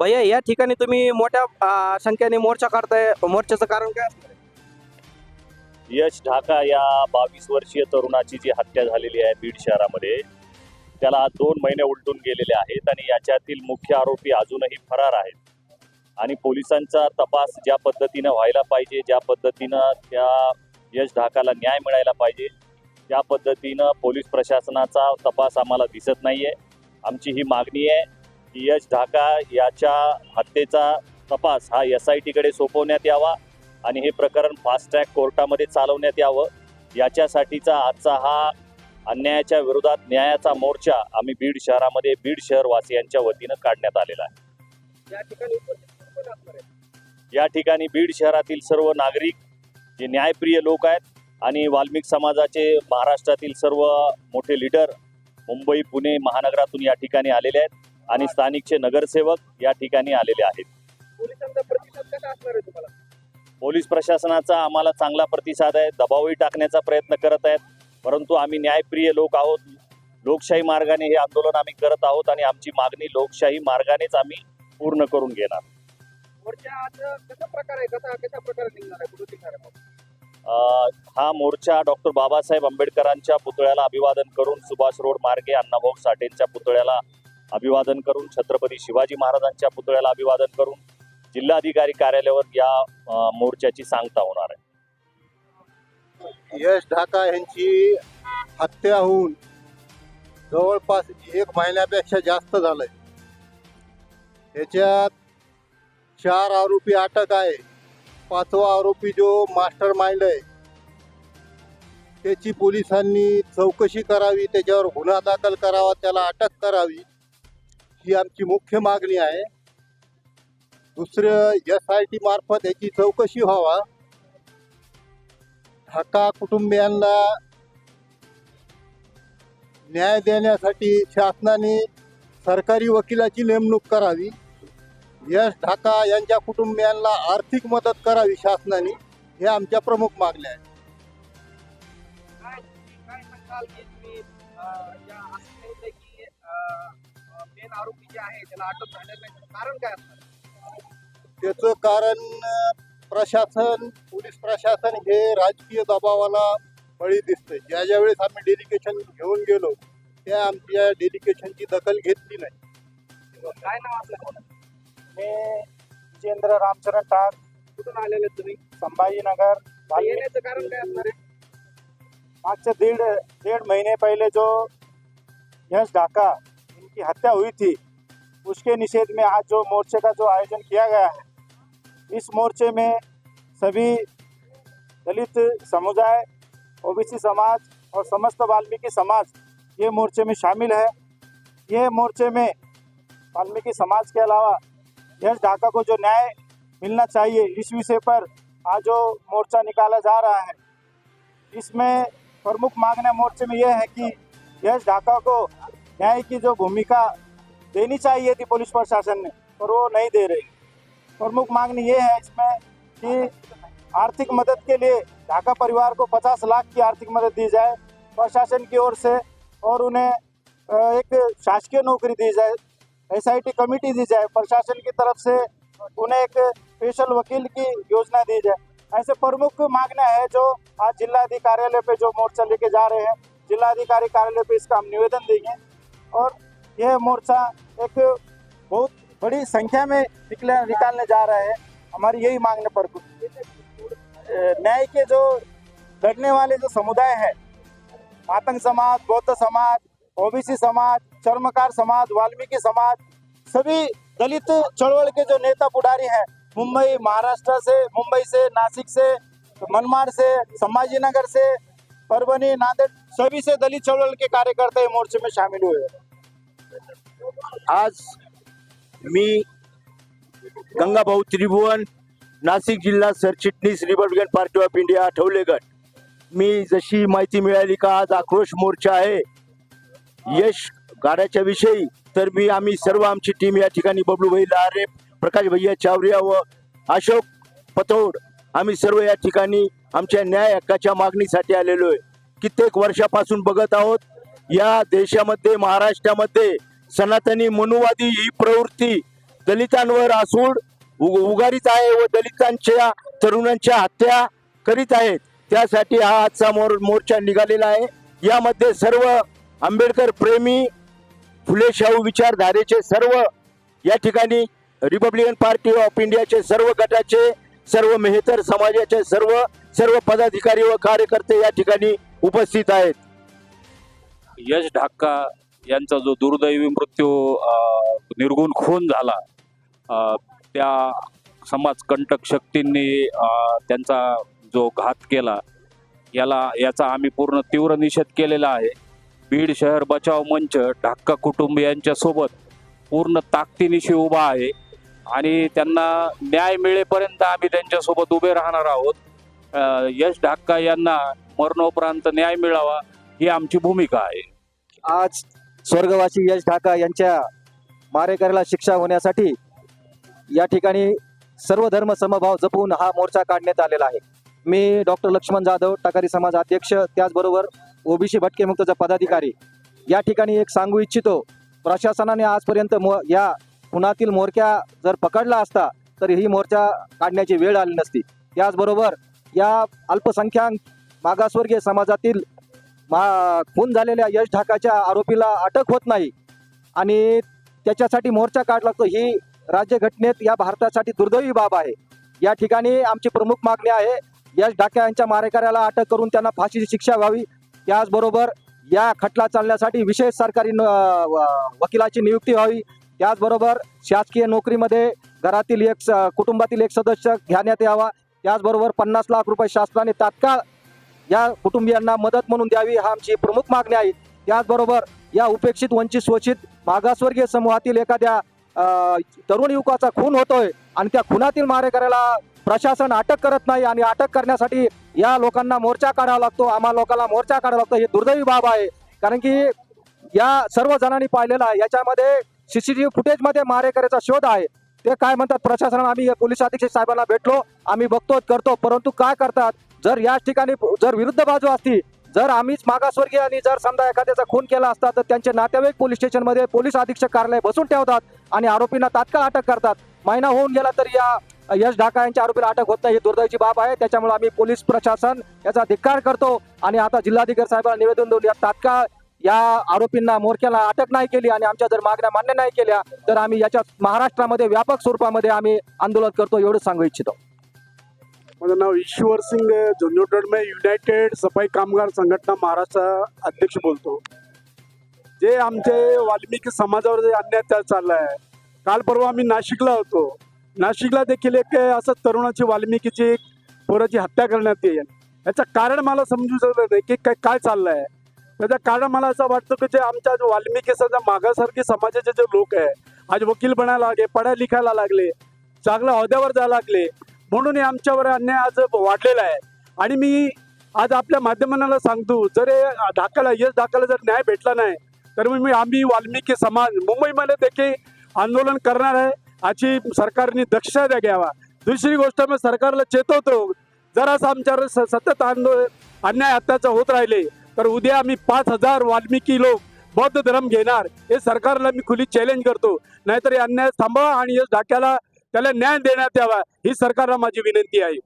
भैया या ठिकाणी तुम्ही मोठ्या संख्येने मोर्चा काढताय. मोर्चाचं कारण काय असणार यश ढाका या बावीस वर्षीय तरुणाची जी हत्या झालेली आहे बीड शहरामध्ये त्याला दोन महिने उलटून गेलेले आहेत आणि याच्यातील मुख्य आरोपी अजूनही फरार आहेत. आणि पोलिसांचा तपास ज्या पद्धतीनं व्हायला पाहिजे ज्या पद्धतीनं त्या यश ढाकाला न्याय मिळायला पाहिजे त्या पद्धतीनं पोलीस प्रशासनाचा तपास आम्हाला दिसत नाहीये. आमची ही मागणी आहे. यश ढाका याच्या हत्येचा तपास हा एस आय टीकडे सोपवण्यात यावा आणि हे प्रकरण फास्ट ट्रॅक कोर्टामध्ये चालवण्यात यावं. याच्यासाठीचा आजचा हा अन्यायाच्या विरोधात न्यायाचा मोर्चा आम्ही बीड शहरामध्ये बीड शहरवासियांच्या वतीनं काढण्यात आलेला आहे. या ठिकाणी बीड शहरातील सर्व नागरिक जे न्यायप्रिय लोक आहेत आणि वाल्मिक समाजाचे महाराष्ट्रातील सर्व मोठे लीडर मुंबई पुणे महानगरातून या ठिकाणी आलेले आहेत. आणि स्थानिकचे नगरसेवक या ठिकाणी आलेले आहेत. पोलीस प्रशासनाचा आम्हाला चांगला प्रतिसाद आहे दबावही टाकण्याचा प्रयत्न करत आहेत परंतु आम्ही न्यायप्रिय लोक आहोत. लोकशाही मार्गाने हे आंदोलन आम्ही करत आहोत आणि आमची मागणी लोकशाही मार्गानेच आम्ही पूर्ण करून घेणार. हा मोर्चा डॉक्टर बाबासाहेब आंबेडकरांच्या पुतळ्याला अभिवादन करून सुभाष रोड मार्गे अण्णाभाऊ साठेंच्या पुतळ्याला अभिवादन करून छत्रपती शिवाजी महाराजांच्या पुतळ्याला अभिवादन करून जिल्हाधिकारी कार्यालयावर या मोर्चाची सांगता होणार आहे. यश ढाका यांची हत्या होऊन जवळपास एक महिन्यापेक्षा जास्त झालंय. त्याच्यात चार आरोपी अटक आहे. पाचवा आरोपी जो मास्टर माइंड आहे त्याची पोलिसांनी चौकशी करावी त्याच्यावर गुन्हा दाखल करावा त्याला अटक करावी. ही आमची मुख्य मागणी आहे. दुसरं एस आय टी मार्फत याची चौकशी व्हावा. ढाका कुटुंबियांना न्याय देण्यासाठी शासनाने सरकारी वकिलाची नेमणूक करावी. यश ढाका यांच्या कुटुंबियांना आर्थिक मदत करावी शासनाने हे आमच्या प्रमुख मागण्या आहेत. आरोपी जे आहे त्याला अटक झालेलं नाही त्याचं कारण काय असणार? आहे? त्याचं कारण प्रशासन पोलीस प्रशासन हे राजकीय दबावाला बळी दिसतंय. ज्या ज्या वेळेस आम्ही डेलिकेशन घेऊन गेलो त्या आमच्या डेलिकेशनची दखल घेतली नाही. काय नाव आपलं? मी विजेंद्र रामचरण टाक. कुठून आलेले तुम्ही? संभाजीनगर येण्याचं कारण काय असणार आहे? मागचे डेढ़ डेढ़ महीने पहले जो यश ढाका इनकी हत्या हुई थी। उसके निषेध में आज जो मोर्चे का जो आयोजन किया गया है, इस मोर्चे में सभी दलित समुदाय, ओबीसी समाज और समस्त वाल्मीकि समाज ये मोर्चे में शामिल है। ये मोर्चे में वाल्मीकि समाज के अलावा यश ढाका को जो न्याय मिलना चाहिए, इस विषय पर आज जो मोर्चा निकाला जा रहा है। इसमें प्रमुख मांगना मोर्चे में यह है कि यश ढाका को न्याय की जो भूमिका देनी चाहिए थी पुलिस प्रशासन ने पर वो नहीं दे रही। प्रमुख मांगनी ये है इसमें कि आर्थिक मदद के लिए ढाका परिवार को 50 लाख की आर्थिक मदद दी जाए प्रशासन की ओर से, और उन्हें एक शासकीय नौकरी दी जाए, एसआईटी कमेटी दी जाए, प्रशासन की तरफ़ से उन्हें एक स्पेशल वकील की योजना दी जाए। ऐसे प्रमुख मांगना है जो आज जिलाधिकारी कार्यालय पे जो मोर्चा लेके जा रहे हैं, जिलाधिकारी कार्यालय पे इसका हम निवेदन देंगे। और यह मोर्चा एक बहुत बड़ी संख्या में निकले, निकालने जा रहे हैं। हमारी यही मांगने पर न्याय के जो लड़ने वाले जो समुदाय है आतंक समाज, बौद्ध समाज, ओबीसी समाज, चर्मकार समाज, वाल्मीकि समाज, सभी दलित चळवळ के जो नेता पुढारी हैं, मुंबई, महाराष्ट्र से, मुंबई से, नासिक से, मनमाड से, संभाजीनगर से परभनी नांदेड़, सभी से दलित चळवळ के कार्यकर्ता मोर्चे में शामिल हुए हैं। आज मी गंगाभाऊ त्रिभुवन नाशिक जिल्हा सरचिटणीस Republican party of India Athawale गट. मी जशी माहिती मिळाली का आज आक्रोश मोर्चा आहे यश गाड्याच्या विषयी तर मी आम्ही सर्व आमची टीम या ठिकाणी बबलूभाई लहारे प्रकाश भैया चावरिया व अशोक पतोड आम्ही सर्व या ठिकाणी आमच्या न्याय हक्काच्या मागणीसाठी आलेलो आहे. कित्येक वर्षापासून बघत आहोत या देशामध्ये महाराष्ट्रामध्ये सनातनी मनुवादी ही प्रवृत्ती दलितांवर आसूड उगारीत आहे व दलितांच्या तरुणांच्या हत्या करीत आहेत. त्यासाठी हा आजचा मोर मोर्चा निघालेला आहे. यामध्ये सर्व आंबेडकर प्रेमी फुले शाहू विचारधारेचे सर्व या ठिकाणी रिपब्लिकन पार्टी ऑफ इंडियाचे सर्व गटाचे सर्व मेहतर समाजाचे सर्व सर्व पदाधिकारी व कार्यकर्ते या ठिकाणी उपस्थित आहेत. यश ढाक्का यांचा जो दुर्दैवी मृत्यू निर्गुण खून झाला त्या समाजकंटक शक्तींनी त्यांचा जो घात केला याला याचा आम्ही पूर्ण तीव्र निषेध केलेला आहे. बीड शहर बचाव मंच ढाक्का कुटुंबियांच्या सोबत पूर्ण ताकदीनिशी उभा आहे आणि त्यांना न्याय मिळेपर्यंत आम्ही त्यांच्यासोबत उभे राहणार आहोत. यश ढाक्का यांना मरणोपरांत न्याय मिळावा ही आमची भूमिका आहे. आज स्वर्गवासी यश ढाका यांच्या मारेकऱ्याला शिक्षा होण्यासाठी या ठिकाणी सर्व धर्म समभाव जपून हा मोर्चा काढण्यात आलेला आहे. मी डॉक्टर लक्ष्मण जाधव टाकारी समाज अध्यक्ष त्याचबरोबर ओबीसी भटके मुक्तचा पदाधिकारी या ठिकाणी एक सांगू इच्छितो प्रशासनाने आजपर्यंत मो या पुण्यातील मोर्चा जर पकडला असता तर ही मोर्चा काढण्याची वेळ आली नसती. त्याचबरोबर या अल्पसंख्याक मागासवर्गीय समाजातील मा खून झालेल्या यश ढाकाच्या आरोपीला अटक होत नाही. आणि त्याच्यासाठी मोर्चा काढला लागतो ही राज्यघटनेत या भारतासाठी दुर्दैवी बाब आहे. या ठिकाणी आमची प्रमुख मागणी आहे यश ढाक्या यांच्या मारेकऱ्याला अटक करून त्यांना फाशीची शिक्षा व्हावी. त्याचबरोबर या खटला चालण्यासाठी विशेष सरकारी न- व- वकिलाची नियुक्ती व्हावी. त्याचबरोबर शासकीय नोकरीमध्ये घरातील एक स- कुटुंबातील एक सदस्य घेण्यात यावा. त्याचबरोबर पन्नास लाख रुपये शासनाने तात्काळ या कुटुंबियांना मदत म्हणून द्यावी हा आमची प्रमुख मागणी आहे. त्याचबरोबर या उपेक्षित वंचित शोषित मागासवर्गीय समूहातील एखाद्या तरुण युवकाचा खून होतोय आणि त्या खुनातील मारेकऱ्याला प्रशासन अटक करत नाही आणि अटक करण्यासाठी या लोकांना मोर्चा काढावा लागतो. आम्हा लोकांना मोर्चा काढावा लागतो. हे दुर्दैवी बाब आहे. कारण की या सर्व जणांनी पाहिलेलं आहे. याच्यामध्ये सीसीटीव्ही फुटेजमध्ये मारेकऱ्याचा शोध आहे. ते काय म्हणतात? प्रशासन आम्ही पोलीस अधीक्षक साहेबांना भेटलो. आम्ही बघतो करतो. परंतु काय करतात? जर या ठिकाणी जर विरुद्ध बाजू असती जर आम्हीच मागासवर्गीय आणि जर समजा एखाद्याचा खून केला असता तर त्यांचे नातेवाईक पोलीस स्टेशनमध्ये पोलीस अधीक्षक कार्यालय बसून ठेवतात आणि आरोपींना तात्काळ अटक करतात. महिना होऊन गेला तर या यश ढाका यांच्या आरोपीला अटक होत नाही ही दुर्दैवची बाब आहे. त्याच्यामुळे आम्ही पोलीस प्रशासन याचा धिक्कार करतो आणि आता जिल्हाधिकारी साहेबांना निवेदन देऊन या तात्काळ या आरोपींना मोर्चाला अटक नाही केली आणि आमच्या जर मागण्या मान्य नाही केल्या तर आम्ही याच्या महाराष्ट्रामध्ये व्यापक स्वरूपामध्ये आम्ही आंदोलन करतो एवढं सांगू इच्छितो. माझं नाव ईश्वर सिंग झुंझुनरोड में युनायटेड सफाई कामगार संघटना महाराष्ट्र अध्यक्ष बोलतो. जे आमचे वाल्मिकी समाजावर जे अत्याचार चालला आहे काल परवा आम्ही नाशिकला होतो. नाशिकला देखील एक असं तरुणाची वाल्मिकीची पोराची हत्या करण्यात येईल. याचं कारण मला समजू शकत नाही की काय काय चाललं आहे त्याचं कारण मला असं वाटतं की जे आमच्या वाल्मिकी समजा मागासारखे समाजाचे जे लोक आहे आज वकील बनायला लागले पढाय लिखायला लागले चांगल्या अहद्यावर जायला लागले म्हणून हे आमच्यावर अन्याय आज वाढलेला आहे. आणि मी आज आपल्या माध्यमांना सांगतो जर ढाकाला यश ढाकाला जर न्याय भेटला नाही तर मग मी आम्ही वाल्मिकी समाज मुंबईमध्ये देखील आंदोलन करणार आहे. याची सरकारने दक्षता घ्यावा. दुसरी गोष्ट मी सरकारला चेतवतो जर असं आमच्यावर स- सतत आंदोलन अन्याय अत्याचार होत राहिले तर उद्या आम्ही पाच हजार वाल्मिकी लोक बौद्ध धर्म घेणार हे सरकारला मी खुली चॅलेंज करतो. नाहीतर अन्याय थांबवा आणि यश ढाक्याला त्याला न्याय देण्यात यावा ही सरकारला माझी विनंती आहे.